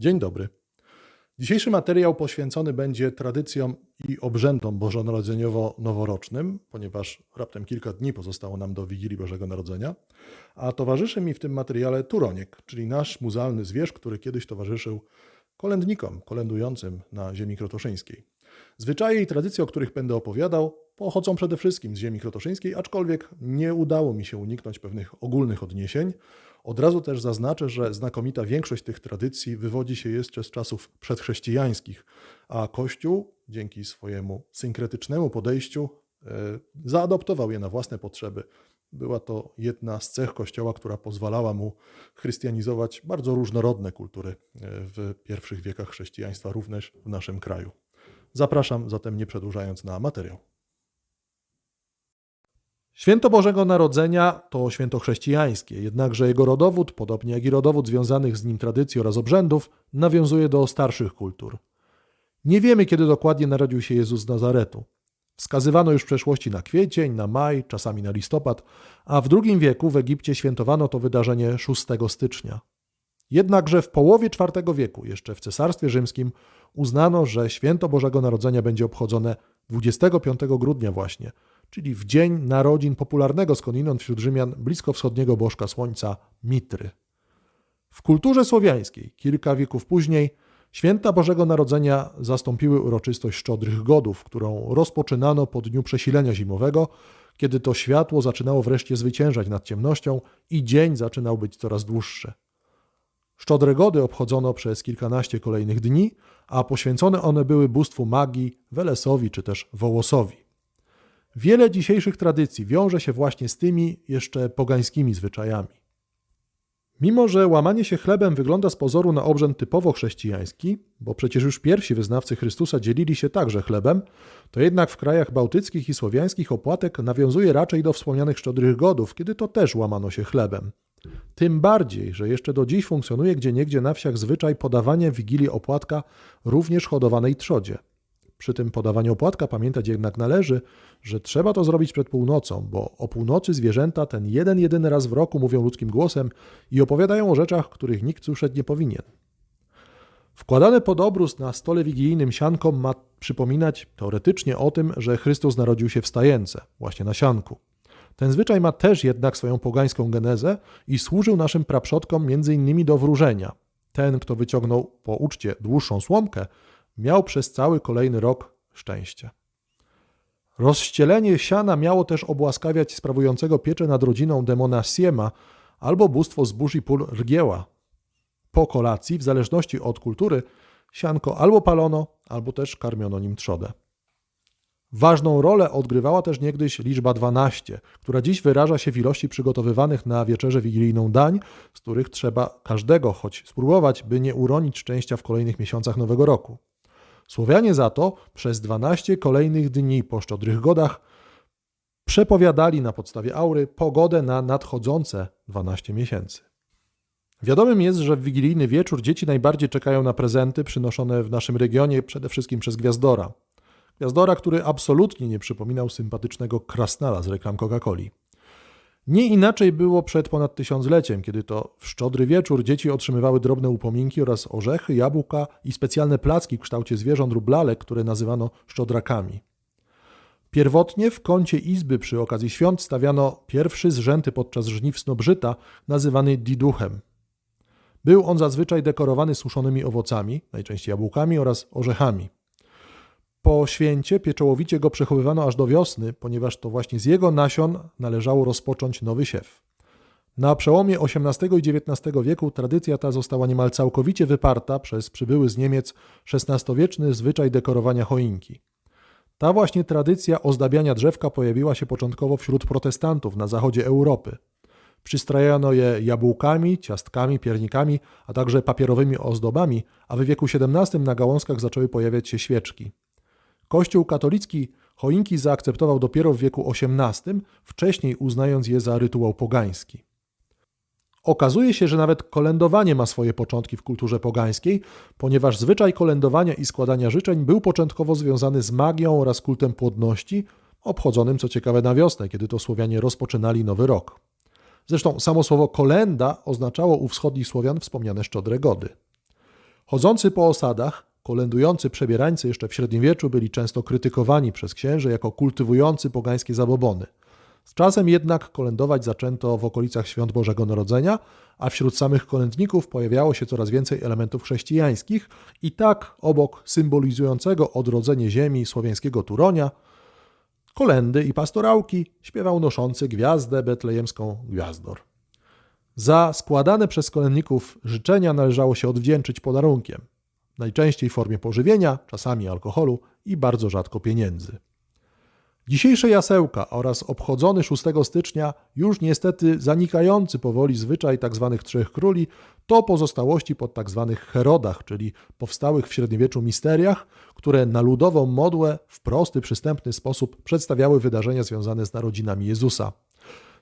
Dzień dobry. Dzisiejszy materiał poświęcony będzie tradycjom i obrzędom bożonarodzeniowo-noworocznym, ponieważ raptem kilka dni pozostało nam do Wigilii Bożego Narodzenia, a towarzyszy mi w tym materiale Turoniek, czyli nasz muzealny zwierz, który kiedyś towarzyszył kolędnikom kolędującym na ziemi krotoszyńskiej. Zwyczaje i tradycje, o których będę opowiadał, pochodzą przede wszystkim z ziemi krotoszyńskiej, aczkolwiek nie udało mi się uniknąć pewnych ogólnych odniesień. Od razu też zaznaczę, że znakomita większość tych tradycji wywodzi się jeszcze z czasów przedchrześcijańskich, a Kościół dzięki swojemu synkretycznemu podejściu e, zaadoptował je na własne potrzeby. Była to jedna z cech Kościoła, która pozwalała mu chrystianizować bardzo różnorodne kultury e, w pierwszych wiekach chrześcijaństwa, również w naszym kraju. Zapraszam zatem, nie przedłużając, na materiał. Święto Bożego Narodzenia to święto chrześcijańskie, jednakże jego rodowód, podobnie jak i rodowód związanych z nim tradycji oraz obrzędów, nawiązuje do starszych kultur. Nie wiemy, kiedy dokładnie narodził się Jezus z Nazaretu. Wskazywano już w przeszłości na kwiecień, na maj, czasami na listopad, a w II wieku w Egipcie świętowano to wydarzenie 6 stycznia. Jednakże w połowie IV wieku, jeszcze w Cesarstwie Rzymskim, uznano, że święto Bożego Narodzenia będzie obchodzone 25 grudnia właśnie, czyli w dzień narodzin popularnego skądinąd wśród Rzymian bliskowschodniego bożka słońca Mitry. W kulturze słowiańskiej, kilka wieków później, święta Bożego Narodzenia zastąpiły uroczystość Szczodrych Godów, którą rozpoczynano po dniu przesilenia zimowego, kiedy to światło zaczynało wreszcie zwyciężać nad ciemnością i dzień zaczynał być coraz dłuższy. Szczodre Gody obchodzono przez kilkanaście kolejnych dni, a poświęcone one były bóstwu magii, Welesowi czy też Wołosowi. Wiele dzisiejszych tradycji wiąże się właśnie z tymi jeszcze pogańskimi zwyczajami. Mimo, że łamanie się chlebem wygląda z pozoru na obrzęd typowo chrześcijański, bo przecież już pierwsi wyznawcy Chrystusa dzielili się także chlebem, to jednak w krajach bałtyckich i słowiańskich opłatek nawiązuje raczej do wspomnianych szczodrych godów, kiedy to też łamano się chlebem. Tym bardziej, że jeszcze do dziś funkcjonuje gdzieniegdzie na wsiach zwyczaj podawania wigilii opłatka również hodowanej trzodzie. Przy tym podawaniu opłatka pamiętać jednak należy, że trzeba to zrobić przed północą, bo o północy zwierzęta ten jeden jedyny raz w roku mówią ludzkim głosem i opowiadają o rzeczach, których nikt słyszeć nie powinien. Wkładane pod obrus na stole wigilijnym siankom ma przypominać teoretycznie o tym, że Chrystus narodził się w stajence, właśnie na sianku. Ten zwyczaj ma też jednak swoją pogańską genezę i służył naszym praprzodkom m.in. do wróżenia. Ten, kto wyciągnął po uczcie dłuższą słomkę, miał przez cały kolejny rok szczęście. Rozścielenie siana miało też obłaskawiać sprawującego pieczę nad rodziną demona Siema albo bóstwo zbóż i pól Rgieła. Po kolacji, w zależności od kultury, sianko albo palono, albo też karmiono nim trzodę. Ważną rolę odgrywała też niegdyś liczba 12, która dziś wyraża się w ilości przygotowywanych na wieczerzę wigilijną dań, z których trzeba każdego choć spróbować, by nie uronić szczęścia w kolejnych miesiącach nowego roku. Słowianie za to przez 12 kolejnych dni po szczodrych godach przepowiadali na podstawie aury pogodę na nadchodzące 12 miesięcy. Wiadomym jest, że w wigilijny wieczór dzieci najbardziej czekają na prezenty przynoszone w naszym regionie przede wszystkim przez Gwiazdora. Gwiazdora, który absolutnie nie przypominał sympatycznego krasnala z reklam Coca-Coli. Nie inaczej było przed ponad tysiącleciem, kiedy to w szczodry wieczór dzieci otrzymywały drobne upominki oraz orzechy, jabłka i specjalne placki w kształcie zwierząt lub lalek, które nazywano szczodrakami. Pierwotnie w kącie izby przy okazji świąt stawiano pierwszy zrzęty podczas żniw snobrzyta, nazywany diduchem. Był on zazwyczaj dekorowany suszonymi owocami, najczęściej jabłkami oraz orzechami. Po święcie pieczołowicie go przechowywano aż do wiosny, ponieważ to właśnie z jego nasion należało rozpocząć nowy siew. Na przełomie XVIII i XIX wieku tradycja ta została niemal całkowicie wyparta przez przybyły z Niemiec XVI-wieczny zwyczaj dekorowania choinki. Ta właśnie tradycja ozdabiania drzewka pojawiła się początkowo wśród protestantów na zachodzie Europy. Przystrajano je jabłkami, ciastkami, piernikami, a także papierowymi ozdobami, a w wieku XVII na gałązkach zaczęły pojawiać się świeczki. Kościół katolicki choinki zaakceptował dopiero w wieku XVIII, wcześniej uznając je za rytuał pogański. Okazuje się, że nawet kolędowanie ma swoje początki w kulturze pogańskiej, ponieważ zwyczaj kolędowania i składania życzeń był początkowo związany z magią oraz kultem płodności, obchodzonym co ciekawe na wiosnę, kiedy to Słowianie rozpoczynali nowy rok. Zresztą samo słowo kolenda oznaczało u wschodnich Słowian wspomniane szczodre gody. Chodzący po osadach, kolędujący przebierańcy jeszcze w średniowieczu byli często krytykowani przez księży jako kultywujący pogańskie zabobony. Z czasem jednak kolędować zaczęto w okolicach świąt Bożego Narodzenia, a wśród samych kolędników pojawiało się coraz więcej elementów chrześcijańskich i tak obok symbolizującego odrodzenie ziemi słowiańskiego Turonia, kolendy i pastorałki śpiewał noszący gwiazdę betlejemską Gwiazdor. Za składane przez kolędników życzenia należało się odwdzięczyć podarunkiem, najczęściej w formie pożywienia, czasami alkoholu i bardzo rzadko pieniędzy. Dzisiejsze jasełka oraz obchodzony 6 stycznia już niestety zanikający powoli zwyczaj tzw. Trzech Króli to pozostałości po tzw. Herodach, czyli powstałych w średniowieczu misteriach, które na ludową modłę w prosty, przystępny sposób przedstawiały wydarzenia związane z narodzinami Jezusa.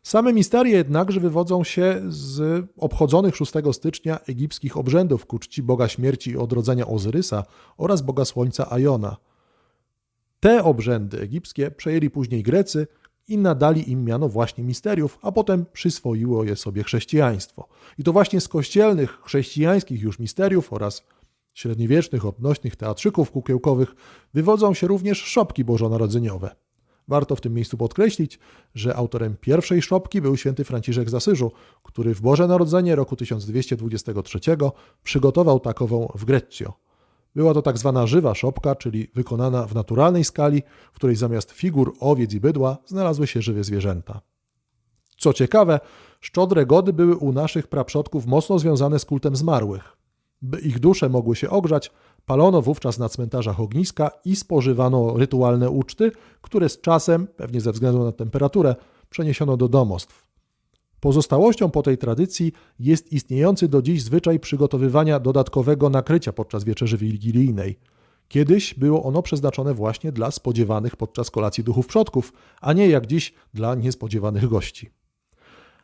Same misterie jednakże wywodzą się z obchodzonych 6 stycznia egipskich obrzędów ku czci Boga Śmierci i Odrodzenia Ozyrysa oraz Boga Słońca Ajona – te obrzędy egipskie przejęli później Grecy i nadali im miano właśnie misteriów, a potem przyswoiło je sobie chrześcijaństwo. I to właśnie z kościelnych, chrześcijańskich już misteriów oraz średniowiecznych, odnośnych teatrzyków kukiełkowych wywodzą się również szopki bożonarodzeniowe. Warto w tym miejscu podkreślić, że autorem pierwszej szopki był święty Franciszek z Asyżu, który w Boże Narodzenie roku 1223 przygotował takową w Greccio. Była to tak zwana żywa szopka, czyli wykonana w naturalnej skali, w której zamiast figur owiec i bydła znalazły się żywe zwierzęta. Co ciekawe, szczodre gody były u naszych praprzodków mocno związane z kultem zmarłych. By ich dusze mogły się ogrzać, palono wówczas na cmentarzach ogniska i spożywano rytualne uczty, które z czasem, pewnie ze względu na temperaturę, przeniesiono do domostw. Pozostałością po tej tradycji jest istniejący do dziś zwyczaj przygotowywania dodatkowego nakrycia podczas wieczerzy wigilijnej. Kiedyś było ono przeznaczone właśnie dla spodziewanych podczas kolacji duchów przodków, a nie jak dziś dla niespodziewanych gości.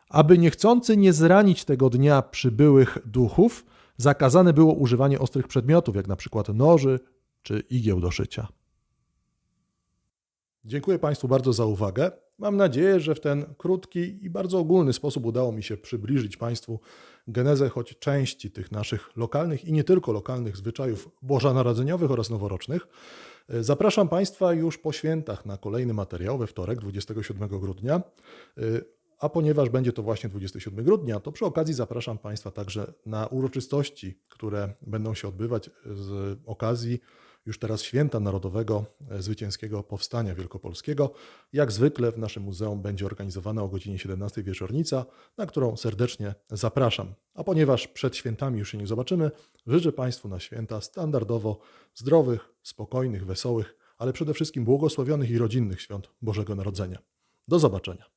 Aby niechcący nie zranić tego dnia przybyłych duchów, zakazane było używanie ostrych przedmiotów, jak na przykład noży czy igieł do szycia. Dziękuję Państwu bardzo za uwagę. Mam nadzieję, że w ten krótki i bardzo ogólny sposób udało mi się przybliżyć Państwu genezę choć części tych naszych lokalnych i nie tylko lokalnych zwyczajów bożonarodzeniowych oraz noworocznych. Zapraszam Państwa już po świętach na kolejny materiał we wtorek, 27 grudnia. A ponieważ będzie to właśnie 27 grudnia, to przy okazji zapraszam Państwa także na uroczystości, które będą się odbywać z okazji już teraz święta Narodowego e, Zwycięskiego Powstania Wielkopolskiego. Jak zwykle w naszym muzeum będzie organizowana o godzinie 17 wieczornica, na którą serdecznie zapraszam. A ponieważ przed świętami już się nie zobaczymy, życzę Państwu na święta standardowo zdrowych, spokojnych, wesołych, ale przede wszystkim błogosławionych i rodzinnych świąt Bożego Narodzenia. Do zobaczenia.